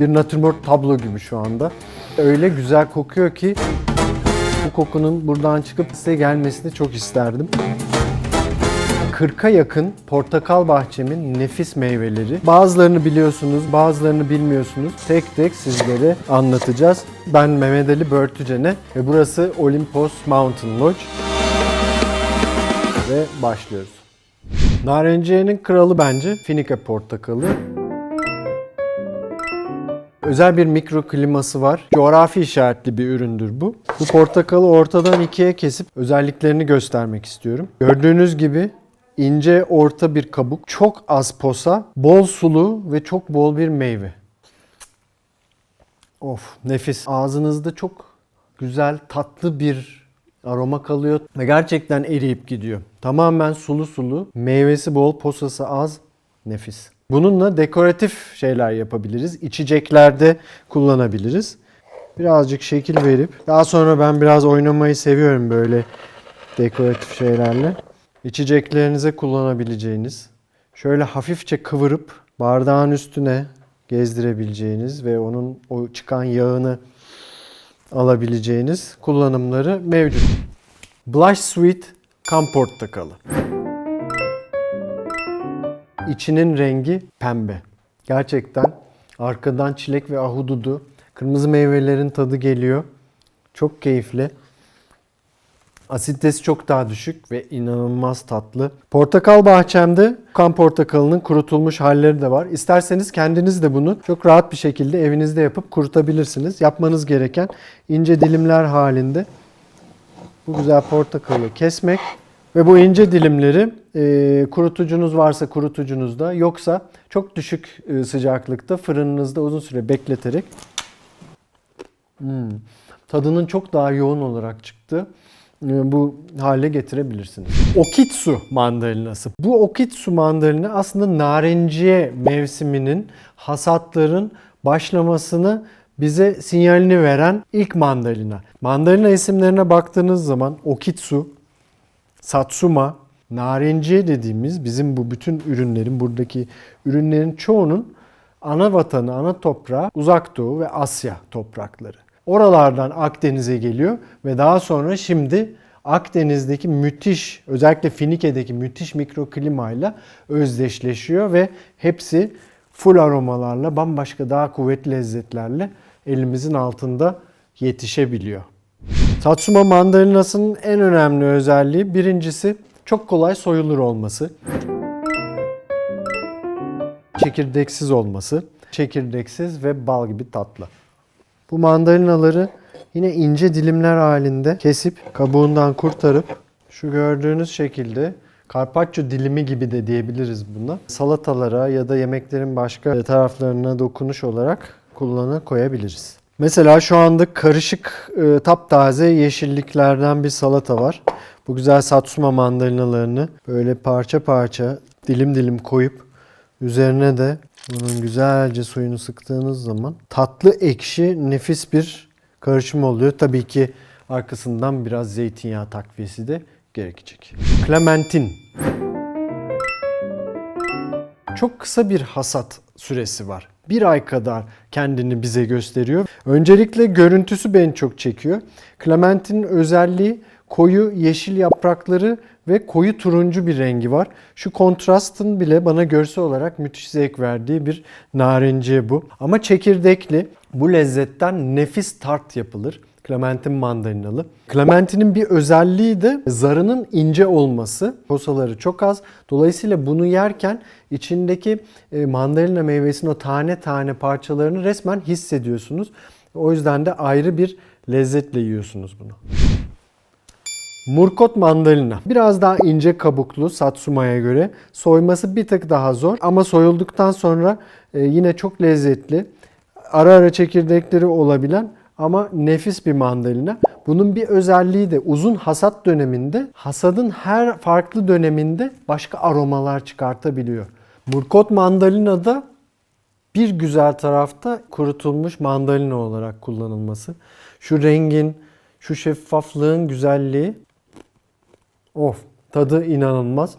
Bir natürmort tablo gibi şu anda. Öyle güzel kokuyor ki bu kokunun buradan çıkıp size gelmesini çok isterdim. 40'a yakın portakal bahçemin nefis meyveleri. Bazılarını biliyorsunuz, bazılarını bilmiyorsunuz. Tek tek sizlere anlatacağız. Ben Mehmet Ali Börtücene ve burası Olympus Mountain Lodge. Ve başlıyoruz. Narenciyenin kralı bence Finike portakalı. Özel bir mikro kliması var. Coğrafi işaretli bir üründür bu. Bu portakalı ortadan ikiye kesip özelliklerini göstermek istiyorum. Gördüğünüz gibi ince orta bir kabuk, çok az posa, bol sulu ve çok bol bir meyve. Of nefis. Ağzınızda çok güzel tatlı bir aroma kalıyor ve gerçekten eriyip gidiyor. Tamamen sulu sulu, meyvesi bol, posası az, nefis. Bununla dekoratif şeyler yapabiliriz. İçeceklerde kullanabiliriz. Birazcık şekil verip daha sonra ben biraz oynamayı seviyorum böyle dekoratif şeylerle. İçeceklerinize kullanabileceğiniz, şöyle hafifçe kıvırıp bardağın üstüne gezdirebileceğiniz ve onun o çıkan yağını alabileceğiniz kullanımları mevcut. Blush Sweet kan portakalı. İçinin rengi pembe. Gerçekten arkadan çilek ve ahududu, kırmızı meyvelerin tadı geliyor. Çok keyifli. Asiditesi çok daha düşük ve inanılmaz tatlı. Portakal bahçemde kan portakalının kurutulmuş halleri de var. İsterseniz kendiniz de bunu çok rahat bir şekilde evinizde yapıp kurutabilirsiniz. Yapmanız gereken ince dilimler halinde bu güzel portakalı kesmek ve bu ince dilimleri e, kurutucunuz varsa kurutucunuzda yoksa çok düşük e, sıcaklıkta fırınınızda uzun süre bekleterek hmm, tadının çok daha yoğun olarak çıktı e, bu hale getirebilirsiniz. Okitsu mandalinası. Bu okitsu mandalina aslında narenciye mevsiminin hasatların başlamasını bize sinyalini veren ilk mandalina. Mandalina isimlerine baktığınız zaman okitsu, satsuma, narenciye dediğimiz bizim bu bütün ürünlerin buradaki ürünlerin çoğunun ana vatanı, ana toprağı Uzak Doğu ve Asya toprakları. Oralardan Akdeniz'e geliyor ve daha sonra şimdi Akdeniz'deki müthiş, özellikle Finike'deki müthiş mikroklimayla özdeşleşiyor ve hepsi full aromalarla, bambaşka daha kuvvetli lezzetlerle elimizin altında yetişebiliyor. Satsuma mandalinasının en önemli özelliği birincisi çok kolay soyulur olması. Çekirdeksiz olması. Çekirdeksiz ve bal gibi tatlı. Bu mandalinaları yine ince dilimler halinde kesip kabuğundan kurtarıp şu gördüğünüz şekilde Carpaccio dilimi gibi de diyebiliriz buna. Salatalara ya da yemeklerin başka taraflarına dokunuş olarak kullanı koyabiliriz. Mesela şu anda karışık e, taptaze yeşilliklerden bir salata var. Bu güzel satsuma mandalinalarını böyle parça parça dilim dilim koyup üzerine de bunun güzelce suyunu sıktığınız zaman tatlı ekşi nefis bir karışım oluyor. Tabii ki arkasından biraz zeytinyağı takviyesi de gerekecek. Clementin. Çok kısa bir hasat süresi var. Bir ay kadar kendini bize gösteriyor. Öncelikle görüntüsü beni çok çekiyor. Clementinin özelliği koyu yeşil yaprakları ve koyu turuncu bir rengi var. Şu kontrastın bile bana görsel olarak müthiş zevk verdiği bir narenciye bu. Ama çekirdekli bu lezzetten nefis tart yapılır. Clementin mandalinalı. Clementinin bir özelliği de zarının ince olması. Posaları çok az. Dolayısıyla bunu yerken içindeki e, mandalina meyvesinin o tane tane parçalarını resmen hissediyorsunuz. O yüzden de ayrı bir lezzetle yiyorsunuz bunu. Murkot mandalina. Biraz daha ince kabuklu satsuma'ya göre. Soyması bir tık daha zor ama soyulduktan sonra e, yine çok lezzetli. Ara ara çekirdekleri olabilen ama nefis bir mandalina. Bunun bir özelliği de uzun hasat döneminde hasadın her farklı döneminde başka aromalar çıkartabiliyor. Murkot mandalina da bir güzel tarafta kurutulmuş mandalina olarak kullanılması. Şu rengin, şu şeffaflığın güzelliği Of tadı inanılmaz.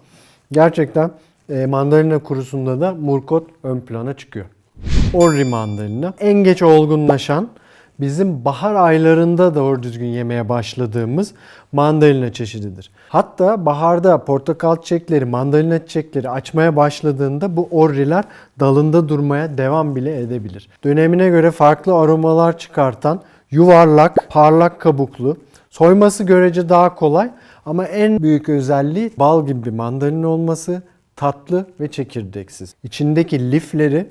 Gerçekten e, mandalina kurusunda da murkot ön plana çıkıyor. Orri mandalina. En geç olgunlaşan bizim bahar aylarında doğru düzgün yemeye başladığımız mandalina çeşididir. Hatta baharda portakal çiçekleri, mandalina çiçekleri açmaya başladığında bu orriler dalında durmaya devam bile edebilir. Dönemine göre farklı aromalar çıkartan yuvarlak, parlak kabuklu, soyması görece daha kolay ama en büyük özelliği bal gibi bir mandalina olması, tatlı ve çekirdeksiz. İçindeki lifleri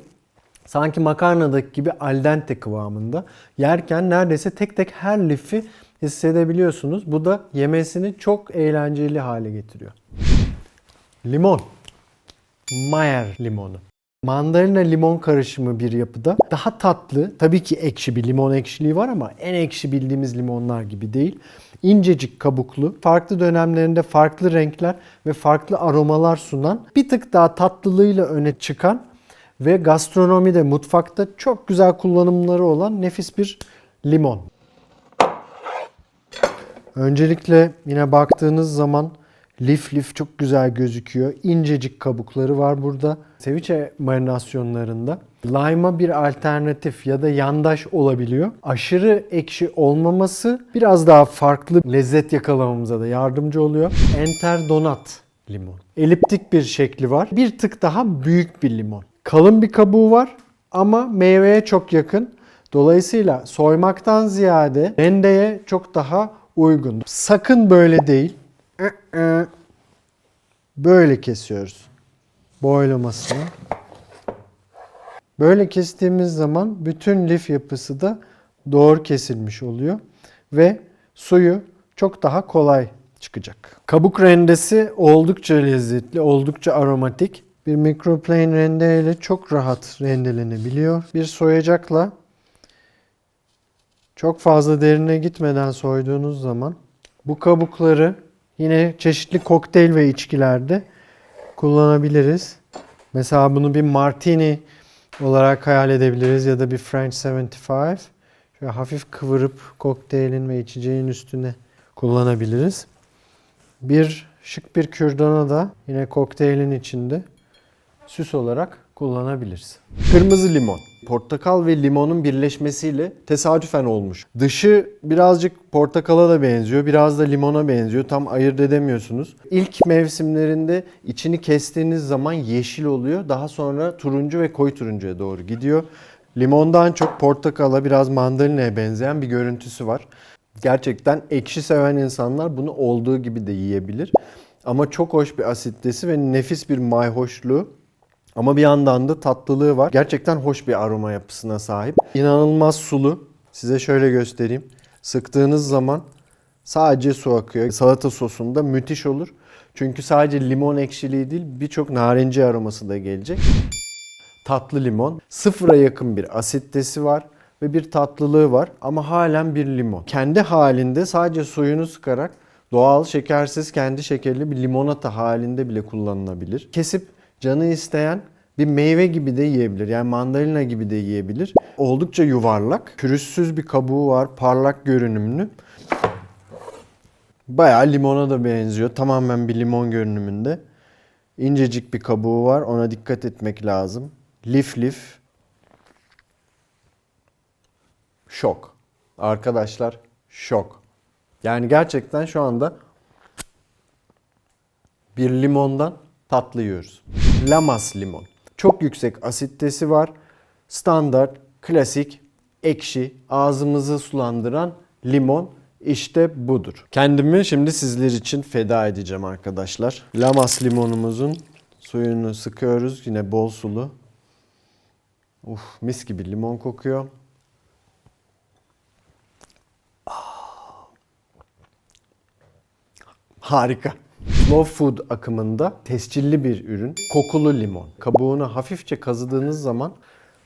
Sanki makarnadaki gibi al dente kıvamında. Yerken neredeyse tek tek her lifi hissedebiliyorsunuz. Bu da yemesini çok eğlenceli hale getiriyor. Limon. Mayer limonu. Mandalina limon karışımı bir yapıda. Daha tatlı, tabii ki ekşi bir limon ekşiliği var ama en ekşi bildiğimiz limonlar gibi değil. İncecik kabuklu, farklı dönemlerinde farklı renkler ve farklı aromalar sunan, bir tık daha tatlılığıyla öne çıkan ve gastronomide, mutfakta çok güzel kullanımları olan nefis bir limon. Öncelikle yine baktığınız zaman lif lif çok güzel gözüküyor. İncecik kabukları var burada. Ceviche marinasyonlarında lime'a bir alternatif ya da yandaş olabiliyor. Aşırı ekşi olmaması biraz daha farklı lezzet yakalamamıza da yardımcı oluyor. Enter donat limon. Eliptik bir şekli var. Bir tık daha büyük bir limon. Kalın bir kabuğu var ama meyveye çok yakın. Dolayısıyla soymaktan ziyade rendeye çok daha uygun. Sakın böyle değil. Böyle kesiyoruz. Boylamasını. Böyle kestiğimiz zaman bütün lif yapısı da doğru kesilmiş oluyor ve suyu çok daha kolay çıkacak. Kabuk rendesi oldukça lezzetli, oldukça aromatik. Bir microplane rende ile çok rahat rendelenebiliyor. Bir soyacakla çok fazla derine gitmeden soyduğunuz zaman bu kabukları yine çeşitli kokteyl ve içkilerde kullanabiliriz. Mesela bunu bir martini olarak hayal edebiliriz ya da bir French 75. Şöyle hafif kıvırıp kokteylin ve içeceğin üstüne kullanabiliriz. Bir şık bir kürdana da yine kokteylin içinde süs olarak kullanabiliriz. Kırmızı limon. Portakal ve limonun birleşmesiyle tesadüfen olmuş. Dışı birazcık portakala da benziyor, biraz da limona benziyor. Tam ayırt edemiyorsunuz. İlk mevsimlerinde içini kestiğiniz zaman yeşil oluyor. Daha sonra turuncu ve koyu turuncuya doğru gidiyor. Limondan çok portakala, biraz mandalinaya benzeyen bir görüntüsü var. Gerçekten ekşi seven insanlar bunu olduğu gibi de yiyebilir. Ama çok hoş bir asitesi ve nefis bir mayhoşluğu. Ama bir yandan da tatlılığı var. Gerçekten hoş bir aroma yapısına sahip. İnanılmaz sulu. Size şöyle göstereyim. Sıktığınız zaman sadece su akıyor. Salata sosunda müthiş olur. Çünkü sadece limon ekşiliği değil birçok narenci aroması da gelecek. Tatlı limon. Sıfıra yakın bir asitesi var ve bir tatlılığı var ama halen bir limon. Kendi halinde sadece suyunu sıkarak doğal şekersiz kendi şekerli bir limonata halinde bile kullanılabilir. Kesip canı isteyen bir meyve gibi de yiyebilir. Yani mandalina gibi de yiyebilir. Oldukça yuvarlak. Pürüzsüz bir kabuğu var. Parlak görünümlü. Bayağı limona da benziyor. Tamamen bir limon görünümünde. İncecik bir kabuğu var. Ona dikkat etmek lazım. Lif lif. Şok. Arkadaşlar şok. Yani gerçekten şu anda bir limondan tatlı yiyoruz. Lamas limon. Çok yüksek asitesi var. Standart, klasik, ekşi, ağzımızı sulandıran limon işte budur. Kendimi şimdi sizler için feda edeceğim arkadaşlar. Lamas limonumuzun suyunu sıkıyoruz. Yine bol sulu. Uf, mis gibi limon kokuyor. Ah. Harika. Slow food akımında tescilli bir ürün. Kokulu limon. Kabuğunu hafifçe kazıdığınız zaman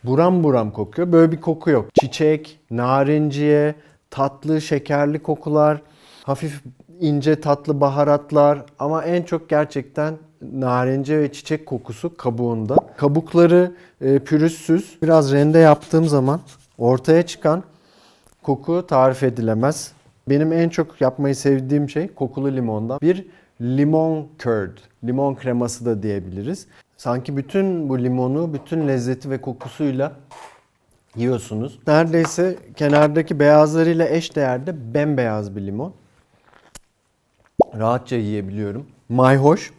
buram buram kokuyor. Böyle bir koku yok. Çiçek, narinciye, tatlı, şekerli kokular, hafif ince tatlı baharatlar ama en çok gerçekten narince ve çiçek kokusu kabuğunda. Kabukları e, pürüzsüz. Biraz rende yaptığım zaman ortaya çıkan koku tarif edilemez. Benim en çok yapmayı sevdiğim şey kokulu limondan. Bir limon curd, limon kreması da diyebiliriz. Sanki bütün bu limonu, bütün lezzeti ve kokusuyla yiyorsunuz. Neredeyse kenardaki beyazlarıyla eş değerde bembeyaz bir limon. Rahatça yiyebiliyorum. Mayhoş.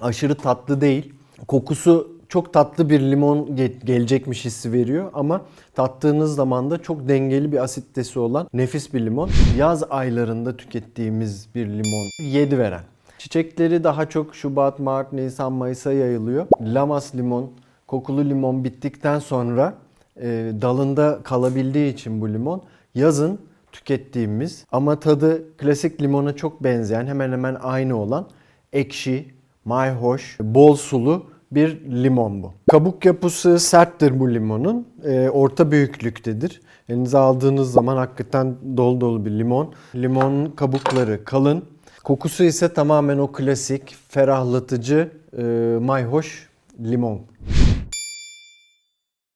Aşırı tatlı değil. Kokusu çok tatlı bir limon ge- gelecekmiş hissi veriyor ama tattığınız zaman da çok dengeli bir asitesi olan nefis bir limon. Yaz aylarında tükettiğimiz bir limon. 7 veren. Çiçekleri daha çok Şubat, Mart, Nisan, Mayıs'a yayılıyor. Lamas limon, kokulu limon bittikten sonra e, dalında kalabildiği için bu limon yazın tükettiğimiz ama tadı klasik limona çok benzeyen hemen hemen aynı olan ekşi, mayhoş, bol sulu bir limon bu. Kabuk yapısı serttir bu limonun. E, orta büyüklüktedir. Elinize aldığınız zaman hakikaten dolu dolu bir limon. Limonun kabukları kalın. Kokusu ise tamamen o klasik, ferahlatıcı, e, mayhoş limon.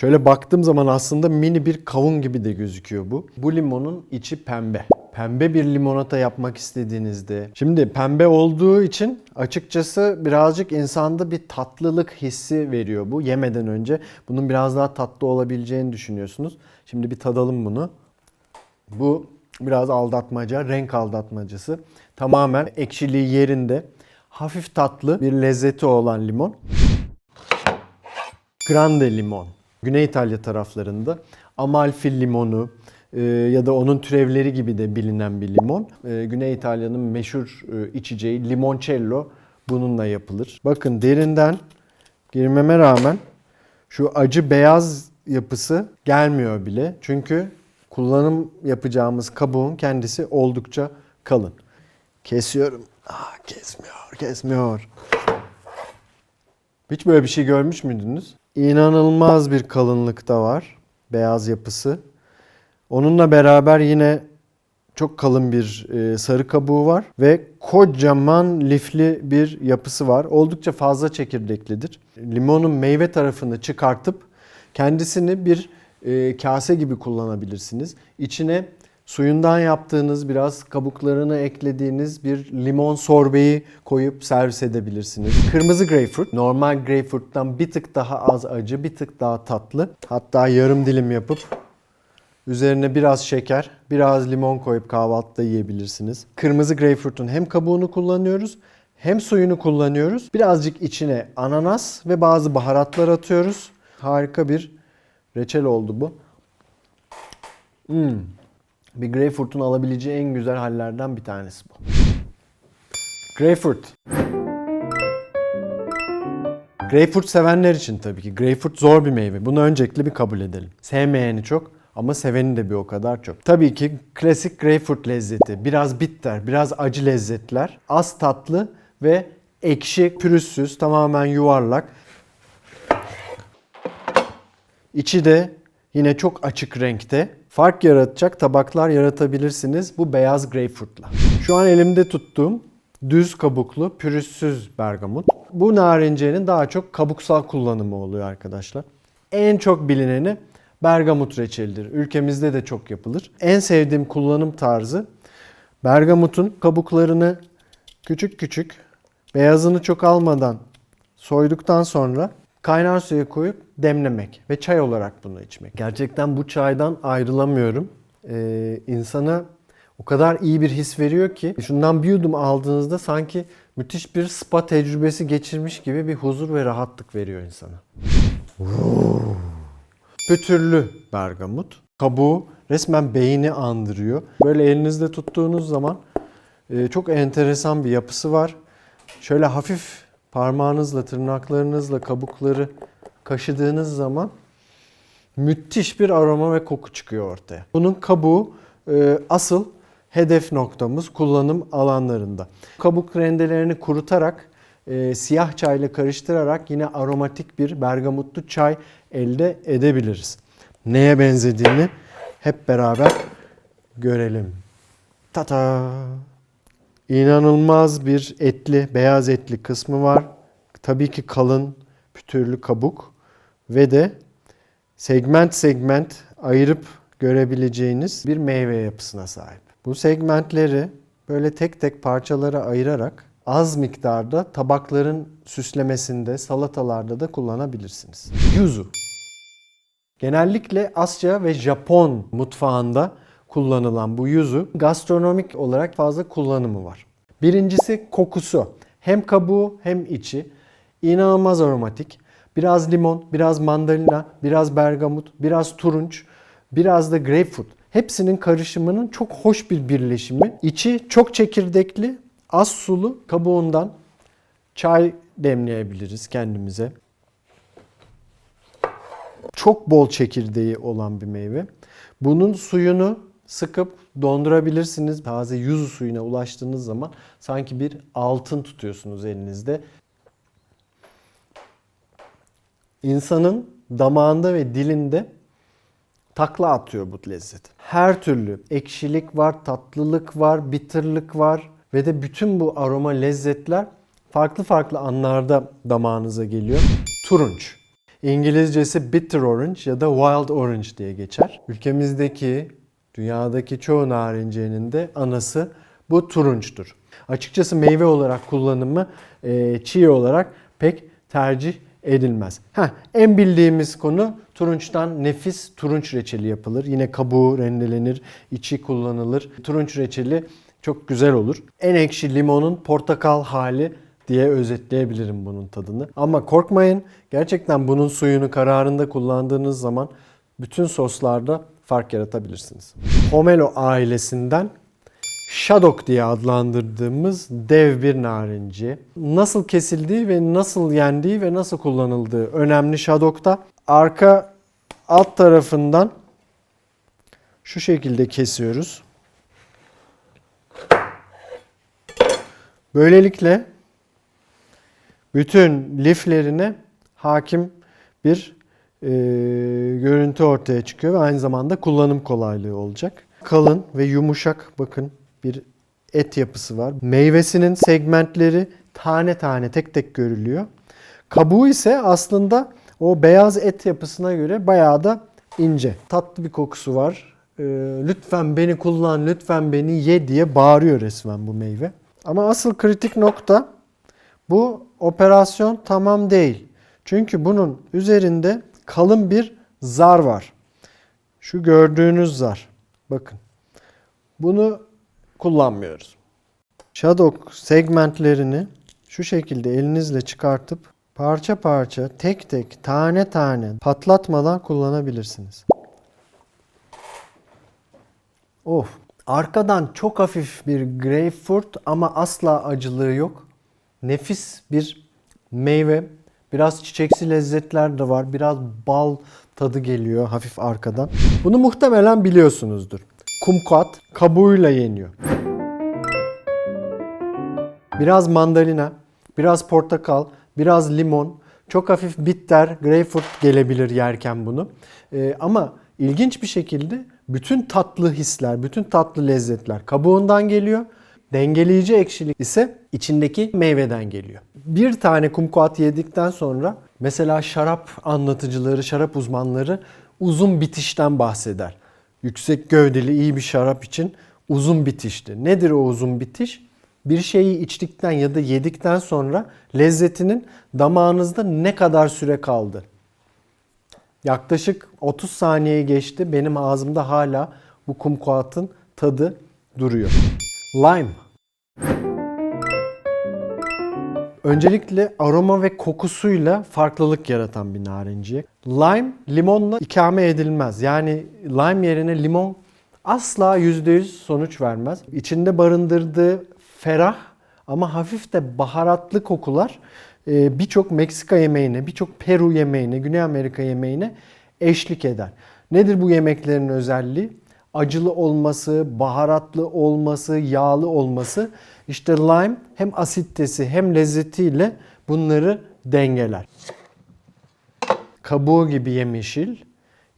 Şöyle baktığım zaman aslında mini bir kavun gibi de gözüküyor bu. Bu limonun içi pembe. Pembe bir limonata yapmak istediğinizde. Şimdi pembe olduğu için açıkçası birazcık insanda bir tatlılık hissi veriyor bu. Yemeden önce bunun biraz daha tatlı olabileceğini düşünüyorsunuz. Şimdi bir tadalım bunu. Bu biraz aldatmaca, renk aldatmacası. Tamamen ekşiliği yerinde. Hafif tatlı bir lezzeti olan limon. Grande limon. Güney İtalya taraflarında Amalfi limonu e, ya da onun türevleri gibi de bilinen bir limon. E, Güney İtalya'nın meşhur e, içeceği limoncello bununla yapılır. Bakın derinden girmeme rağmen şu acı beyaz yapısı gelmiyor bile. Çünkü kullanım yapacağımız kabuğun kendisi oldukça kalın. Kesiyorum. Ah, kesmiyor, kesmiyor. Hiç böyle bir şey görmüş müydünüz? İnanılmaz bir kalınlıkta var. Beyaz yapısı. Onunla beraber yine çok kalın bir e, sarı kabuğu var ve kocaman lifli bir yapısı var. Oldukça fazla çekirdeklidir. Limonun meyve tarafını çıkartıp kendisini bir e, kase gibi kullanabilirsiniz. İçine suyundan yaptığınız biraz kabuklarını eklediğiniz bir limon sorbeyi koyup servis edebilirsiniz. Kırmızı greyfurt normal greyfurttan bir tık daha az acı, bir tık daha tatlı. Hatta yarım dilim yapıp Üzerine biraz şeker, biraz limon koyup kahvaltıda yiyebilirsiniz. Kırmızı greyfurtun hem kabuğunu kullanıyoruz hem suyunu kullanıyoruz. Birazcık içine ananas ve bazı baharatlar atıyoruz. Harika bir reçel oldu bu. Hmm. Bir greyfurtun alabileceği en güzel hallerden bir tanesi bu. Greyfurt. Greyfurt sevenler için tabii ki. Greyfurt zor bir meyve. Bunu öncelikle bir kabul edelim. Sevmeyeni çok ama seveni de bir o kadar çok. Tabii ki klasik greyfurt lezzeti. Biraz bitter, biraz acı lezzetler. Az tatlı ve ekşi, pürüzsüz, tamamen yuvarlak. İçi de yine çok açık renkte. Fark yaratacak tabaklar yaratabilirsiniz bu beyaz greyfurtla. Şu an elimde tuttuğum düz kabuklu, pürüzsüz bergamot. Bu narincenin daha çok kabuksal kullanımı oluyor arkadaşlar. En çok bilineni bergamot reçelidir. Ülkemizde de çok yapılır. En sevdiğim kullanım tarzı bergamotun kabuklarını küçük küçük beyazını çok almadan soyduktan sonra kaynar suya koyup demlemek ve çay olarak bunu içmek. Gerçekten bu çaydan ayrılamıyorum. Ee, insana o kadar iyi bir his veriyor ki şundan bir yudum aldığınızda sanki müthiş bir spa tecrübesi geçirmiş gibi bir huzur ve rahatlık veriyor insana. Pötürlü bergamot. Kabuğu resmen beyni andırıyor. Böyle elinizde tuttuğunuz zaman e, çok enteresan bir yapısı var. Şöyle hafif parmağınızla, tırnaklarınızla kabukları kaşıdığınız zaman müthiş bir aroma ve koku çıkıyor ortaya. Bunun kabuğu e, asıl hedef noktamız kullanım alanlarında. Kabuk rendelerini kurutarak e, siyah çayla karıştırarak yine aromatik bir bergamotlu çay elde edebiliriz. Neye benzediğini hep beraber görelim. Tata! İnanılmaz bir etli, beyaz etli kısmı var. Tabii ki kalın, pütürlü kabuk ve de segment segment ayırıp görebileceğiniz bir meyve yapısına sahip. Bu segmentleri böyle tek tek parçalara ayırarak az miktarda tabakların süslemesinde, salatalarda da kullanabilirsiniz. Yuzu. Genellikle Asya ve Japon mutfağında kullanılan bu yuzu gastronomik olarak fazla kullanımı var. Birincisi kokusu. Hem kabuğu hem içi. İnanılmaz aromatik. Biraz limon, biraz mandalina, biraz bergamot, biraz turunç, biraz da grapefruit. Hepsinin karışımının çok hoş bir birleşimi. İçi çok çekirdekli, az sulu, kabuğundan çay demleyebiliriz kendimize. Çok bol çekirdeği olan bir meyve. Bunun suyunu sıkıp dondurabilirsiniz. Taze yuzu suyuna ulaştığınız zaman sanki bir altın tutuyorsunuz elinizde. İnsanın damağında ve dilinde takla atıyor bu lezzet. Her türlü ekşilik var, tatlılık var, bitterlik var ve de bütün bu aroma lezzetler farklı farklı anlarda damağınıza geliyor. Turunç. İngilizcesi bitter orange ya da wild orange diye geçer. Ülkemizdeki, dünyadaki çoğu narenciyenin de anası bu turunçtur. Açıkçası meyve olarak kullanımı e, çiğ olarak pek tercih edilmez. Heh, en bildiğimiz konu turunçtan nefis turunç reçeli yapılır. Yine kabuğu rendelenir, içi kullanılır. Turunç reçeli çok güzel olur. En ekşi limonun portakal hali diye özetleyebilirim bunun tadını. Ama korkmayın gerçekten bunun suyunu kararında kullandığınız zaman bütün soslarda fark yaratabilirsiniz. Pomelo ailesinden Shadok diye adlandırdığımız dev bir narinci. Nasıl kesildiği ve nasıl yendiği ve nasıl kullanıldığı önemli Shadok'ta. Arka alt tarafından şu şekilde kesiyoruz. Böylelikle bütün liflerine hakim bir e, görüntü ortaya çıkıyor ve aynı zamanda kullanım kolaylığı olacak. Kalın ve yumuşak bakın bir et yapısı var. Meyvesinin segmentleri tane tane tek tek görülüyor. Kabuğu ise aslında o beyaz et yapısına göre bayağı da ince. Tatlı bir kokusu var. Ee, lütfen beni kullan, lütfen beni ye diye bağırıyor resmen bu meyve. Ama asıl kritik nokta bu operasyon tamam değil. Çünkü bunun üzerinde kalın bir zar var. Şu gördüğünüz zar. Bakın. Bunu kullanmıyoruz. Shadow segmentlerini şu şekilde elinizle çıkartıp parça parça, tek tek, tane tane patlatmadan kullanabilirsiniz. Of. Arkadan çok hafif bir greyfurt ama asla acılığı yok. Nefis bir meyve. Biraz çiçeksi lezzetler de var. Biraz bal tadı geliyor hafif arkadan. Bunu muhtemelen biliyorsunuzdur. Kumquat kabuğuyla yeniyor. Biraz mandalina, biraz portakal, biraz limon, çok hafif bitter, greyfurt gelebilir yerken bunu. Ee, ama ilginç bir şekilde bütün tatlı hisler, bütün tatlı lezzetler kabuğundan geliyor. Dengeleyici ekşilik ise içindeki meyveden geliyor. Bir tane kumkuat yedikten sonra mesela şarap anlatıcıları, şarap uzmanları uzun bitişten bahseder. Yüksek gövdeli iyi bir şarap için uzun bitişti. Nedir o uzun bitiş? Bir şeyi içtikten ya da yedikten sonra lezzetinin damağınızda ne kadar süre kaldı? Yaklaşık 30 saniye geçti. Benim ağzımda hala bu kumkuatın tadı duruyor. Lime. Öncelikle aroma ve kokusuyla farklılık yaratan bir narenciye. Lime limonla ikame edilmez. Yani lime yerine limon asla %100 sonuç vermez. İçinde barındırdığı ferah ama hafif de baharatlı kokular e, birçok Meksika yemeğine, birçok Peru yemeğine, Güney Amerika yemeğine eşlik eder. Nedir bu yemeklerin özelliği? Acılı olması, baharatlı olması, yağlı olması. İşte lime hem asitesi hem lezzetiyle bunları dengeler. Kabuğu gibi yemyeşil,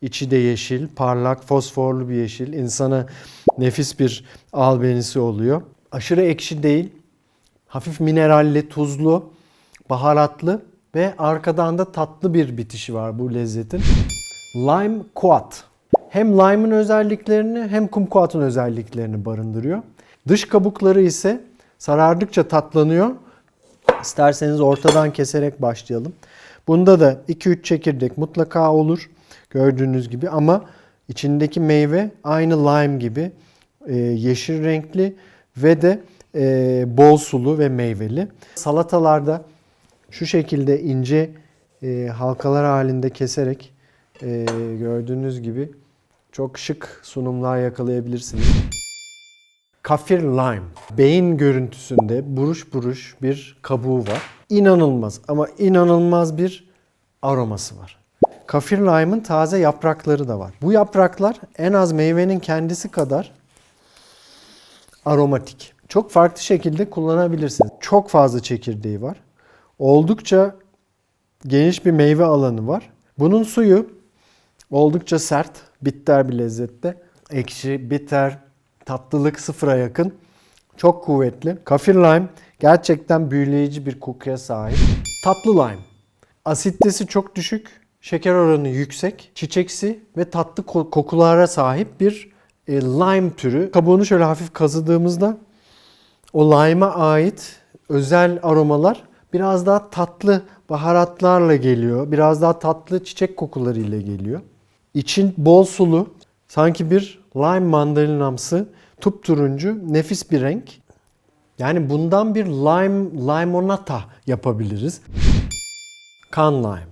içi de yeşil, parlak, fosforlu bir yeşil. İnsana nefis bir albenisi oluyor. Aşırı ekşi değil, hafif mineralli, tuzlu, baharatlı ve arkadan da tatlı bir bitişi var bu lezzetin. Lime Quat. Hem lime'ın özelliklerini hem kumquat'ın özelliklerini barındırıyor. Dış kabukları ise sarardıkça tatlanıyor. İsterseniz ortadan keserek başlayalım. Bunda da 2-3 çekirdek mutlaka olur. Gördüğünüz gibi ama içindeki meyve aynı lime gibi e, yeşil renkli ve de e, bol sulu ve meyveli. Salatalarda şu şekilde ince e, halkalar halinde keserek gördüğünüz gibi çok şık sunumlar yakalayabilirsiniz. Kafir lime. Beyin görüntüsünde buruş buruş bir kabuğu var. İnanılmaz ama inanılmaz bir aroması var. Kafir lime'ın taze yaprakları da var. Bu yapraklar en az meyvenin kendisi kadar aromatik. Çok farklı şekilde kullanabilirsiniz. Çok fazla çekirdeği var. Oldukça geniş bir meyve alanı var. Bunun suyu oldukça sert, bitter bir lezzette. Ekşi, bitter, tatlılık sıfıra yakın. Çok kuvvetli. Kafir lime gerçekten büyüleyici bir kokuya sahip. Tatlı lime. Asitesi çok düşük, şeker oranı yüksek, çiçeksi ve tatlı ko- kokulara sahip bir e, lime türü. Kabuğunu şöyle hafif kazıdığımızda o lime'a ait özel aromalar biraz daha tatlı baharatlarla geliyor. Biraz daha tatlı çiçek kokularıyla geliyor. İçin bol sulu, sanki bir lime mandalinamsı, turuncu, nefis bir renk. Yani bundan bir lime limonata yapabiliriz. Kan lime.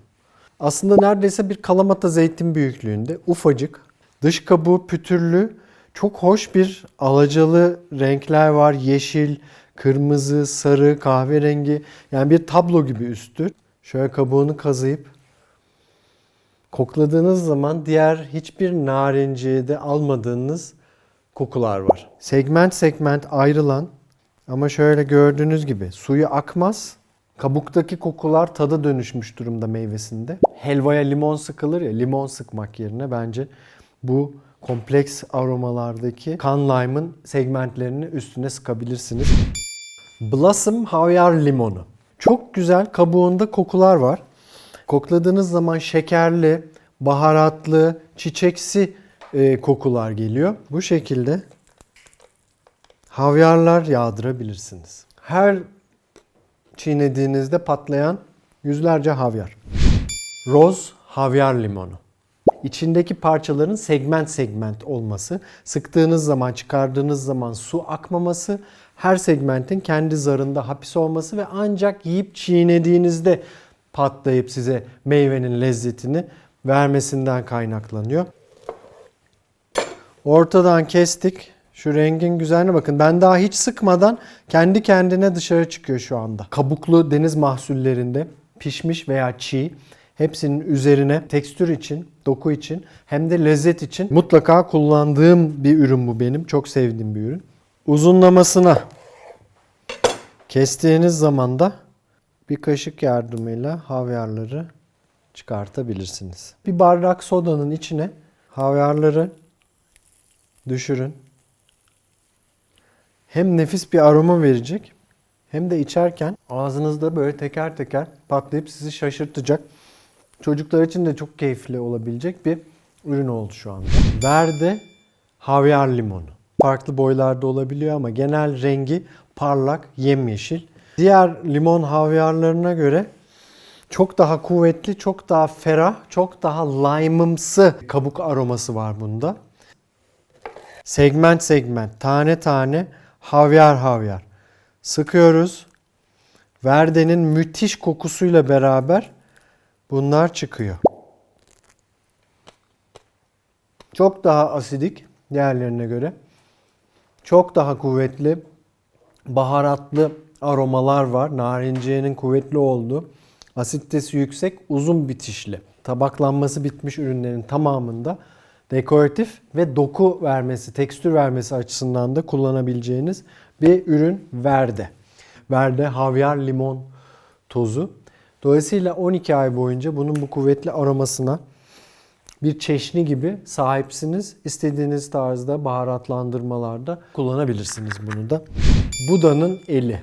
Aslında neredeyse bir kalamata zeytin büyüklüğünde ufacık, dış kabuğu pütürlü, çok hoş bir alacalı renkler var. Yeşil, kırmızı, sarı, kahverengi. Yani bir tablo gibi üstü. Şöyle kabuğunu kazıyıp kokladığınız zaman diğer hiçbir narinciyede almadığınız kokular var. Segment segment ayrılan ama şöyle gördüğünüz gibi suyu akmaz. Kabuktaki kokular tada dönüşmüş durumda meyvesinde. Helvaya limon sıkılır ya limon sıkmak yerine bence bu kompleks aromalardaki kan lime'ın segmentlerini üstüne sıkabilirsiniz. Blossom havyar limonu. Çok güzel kabuğunda kokular var. Kokladığınız zaman şekerli, baharatlı, çiçeksi e, kokular geliyor. Bu şekilde havyarlar yağdırabilirsiniz. Her çiğnediğinizde patlayan yüzlerce havyar. Roz havyar limonu. İçindeki parçaların segment segment olması, sıktığınız zaman, çıkardığınız zaman su akmaması, her segmentin kendi zarında hapis olması ve ancak yiyip çiğnediğinizde patlayıp size meyvenin lezzetini vermesinden kaynaklanıyor. Ortadan kestik. Şu rengin güzelliğine bakın. Ben daha hiç sıkmadan kendi kendine dışarı çıkıyor şu anda. Kabuklu deniz mahsullerinde pişmiş veya çiğ hepsinin üzerine tekstür için, doku için hem de lezzet için mutlaka kullandığım bir ürün bu benim. Çok sevdiğim bir ürün. Uzunlamasına kestiğiniz zaman da bir kaşık yardımıyla havyarları çıkartabilirsiniz. Bir bardak sodanın içine havyarları düşürün. Hem nefis bir aroma verecek hem de içerken ağzınızda böyle teker teker patlayıp sizi şaşırtacak. Çocuklar için de çok keyifli olabilecek bir ürün oldu şu anda. Verde havyar limonu. Farklı boylarda olabiliyor ama genel rengi parlak, yemyeşil. Diğer limon havyarlarına göre çok daha kuvvetli, çok daha ferah, çok daha lime'ımsı kabuk aroması var bunda. Segment segment, tane tane, havyar havyar. Sıkıyoruz. Verde'nin müthiş kokusuyla beraber bunlar çıkıyor. Çok daha asidik diğerlerine göre. Çok daha kuvvetli, baharatlı aromalar var. Narinciyenin kuvvetli olduğu, asitesi yüksek, uzun bitişli. Tabaklanması bitmiş ürünlerin tamamında dekoratif ve doku vermesi, tekstür vermesi açısından da kullanabileceğiniz bir ürün Verde. Verde havyar limon tozu. Dolayısıyla 12 ay boyunca bunun bu kuvvetli aromasına bir çeşni gibi sahipsiniz. İstediğiniz tarzda baharatlandırmalarda kullanabilirsiniz bunu da. Buda'nın eli.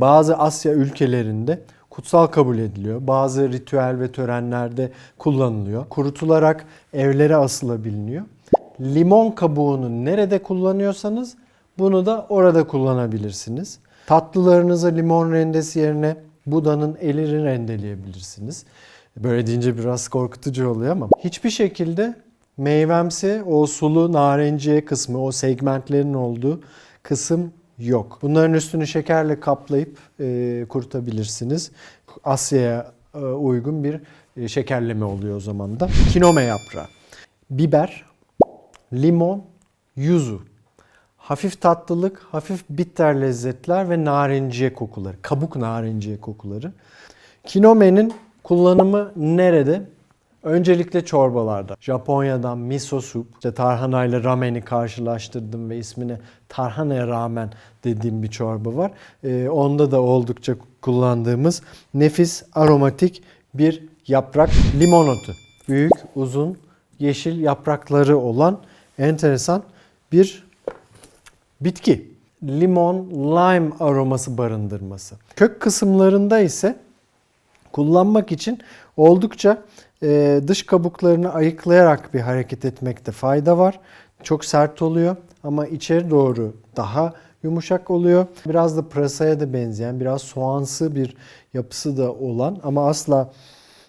Bazı Asya ülkelerinde kutsal kabul ediliyor. Bazı ritüel ve törenlerde kullanılıyor. Kurutularak evlere asılabiliyor. Limon kabuğunu nerede kullanıyorsanız bunu da orada kullanabilirsiniz. Tatlılarınızı limon rendesi yerine Buda'nın elini rendeleyebilirsiniz. Böyle deyince biraz korkutucu oluyor ama hiçbir şekilde meyvemsi o sulu narenciye kısmı, o segmentlerin olduğu kısım yok. Bunların üstünü şekerle kaplayıp e, kurutabilirsiniz. Asya'ya e, uygun bir e, şekerleme oluyor o zaman da. Kinome yaprağı, biber, limon, yuzu. Hafif tatlılık, hafif bitter lezzetler ve narenciye kokuları, kabuk narenciye kokuları. Kinome'nin kullanımı nerede? Öncelikle çorbalarda. Japonya'dan miso soup, işte tarhana ile rameni karşılaştırdım ve ismini tarhanaya ramen dediğim bir çorba var. Ee, onda da oldukça kullandığımız nefis aromatik bir yaprak limon otu. Büyük, uzun, yeşil yaprakları olan enteresan bir bitki. Limon, lime aroması barındırması. Kök kısımlarında ise kullanmak için oldukça e, dış kabuklarını ayıklayarak bir hareket etmekte fayda var. Çok sert oluyor ama içeri doğru daha yumuşak oluyor. Biraz da pırasaya da benzeyen, biraz soğansı bir yapısı da olan ama asla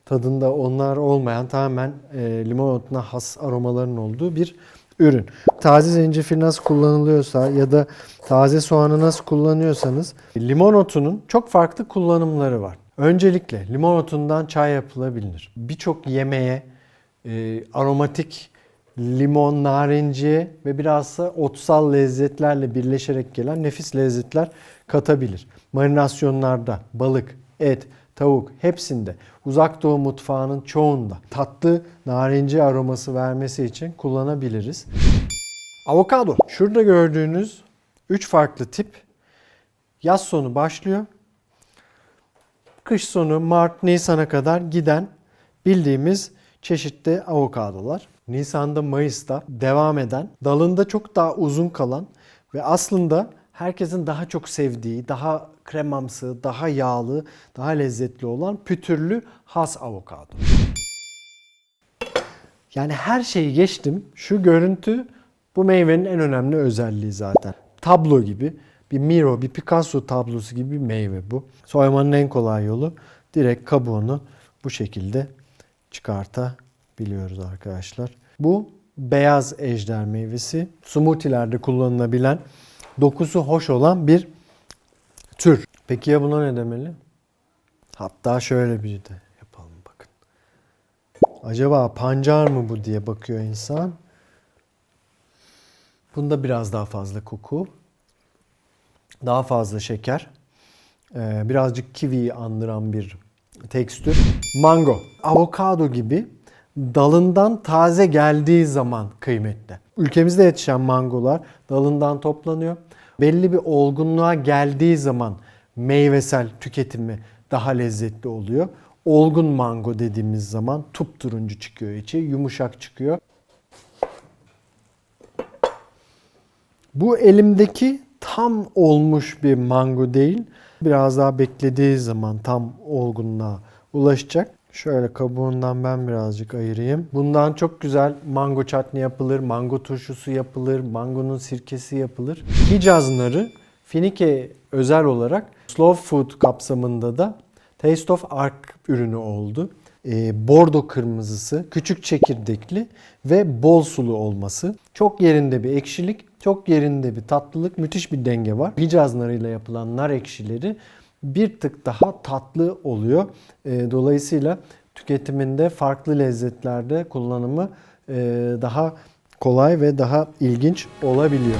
tadında onlar olmayan tamamen e, limon otuna has aromaların olduğu bir ürün. Taze zencefil nasıl kullanılıyorsa ya da taze soğanı nasıl kullanıyorsanız limon otunun çok farklı kullanımları var. Öncelikle limon otundan çay yapılabilir. Birçok yemeğe e, aromatik limon, narenciye ve biraz da otsal lezzetlerle birleşerek gelen nefis lezzetler katabilir. Marinasyonlarda balık, et, tavuk hepsinde uzak doğu mutfağının çoğunda tatlı narenci aroması vermesi için kullanabiliriz. Avokado. Şurada gördüğünüz 3 farklı tip yaz sonu başlıyor. Kış sonu Mart Nisan'a kadar giden bildiğimiz çeşitli avokadolar. Nisan'da Mayıs'ta devam eden, dalında çok daha uzun kalan ve aslında herkesin daha çok sevdiği, daha kremamsı, daha yağlı, daha lezzetli olan pütürlü has avokado. Yani her şeyi geçtim. Şu görüntü bu meyvenin en önemli özelliği zaten. Tablo gibi bir Miro, bir Picasso tablosu gibi bir meyve bu. Soymanın en kolay yolu direkt kabuğunu bu şekilde çıkartabiliyoruz arkadaşlar. Bu beyaz ejder meyvesi. Smoothie'lerde kullanılabilen dokusu hoş olan bir tür. Peki ya buna ne demeli? Hatta şöyle bir de yapalım bakın. Acaba pancar mı bu diye bakıyor insan. Bunda biraz daha fazla koku. Daha fazla şeker. Ee, birazcık kiwiyi andıran bir tekstür. Mango. Avokado gibi dalından taze geldiği zaman kıymetli. Ülkemizde yetişen mangolar dalından toplanıyor. Belli bir olgunluğa geldiği zaman meyvesel tüketimi daha lezzetli oluyor. Olgun mango dediğimiz zaman turuncu çıkıyor içi, yumuşak çıkıyor. Bu elimdeki tam olmuş bir mango değil. Biraz daha beklediği zaman tam olgunluğa ulaşacak. Şöyle kabuğundan ben birazcık ayırayım. Bundan çok güzel mango çatni yapılır, mango turşusu yapılır, mangonun sirkesi yapılır. Hicaz narı Finike özel olarak slow food kapsamında da Taste of Ark ürünü oldu. E, bordo kırmızısı, küçük çekirdekli ve bol sulu olması. Çok yerinde bir ekşilik, çok yerinde bir tatlılık, müthiş bir denge var. Hicaz narıyla yapılan nar ekşileri bir tık daha tatlı oluyor. E, dolayısıyla tüketiminde farklı lezzetlerde kullanımı e, daha kolay ve daha ilginç olabiliyor.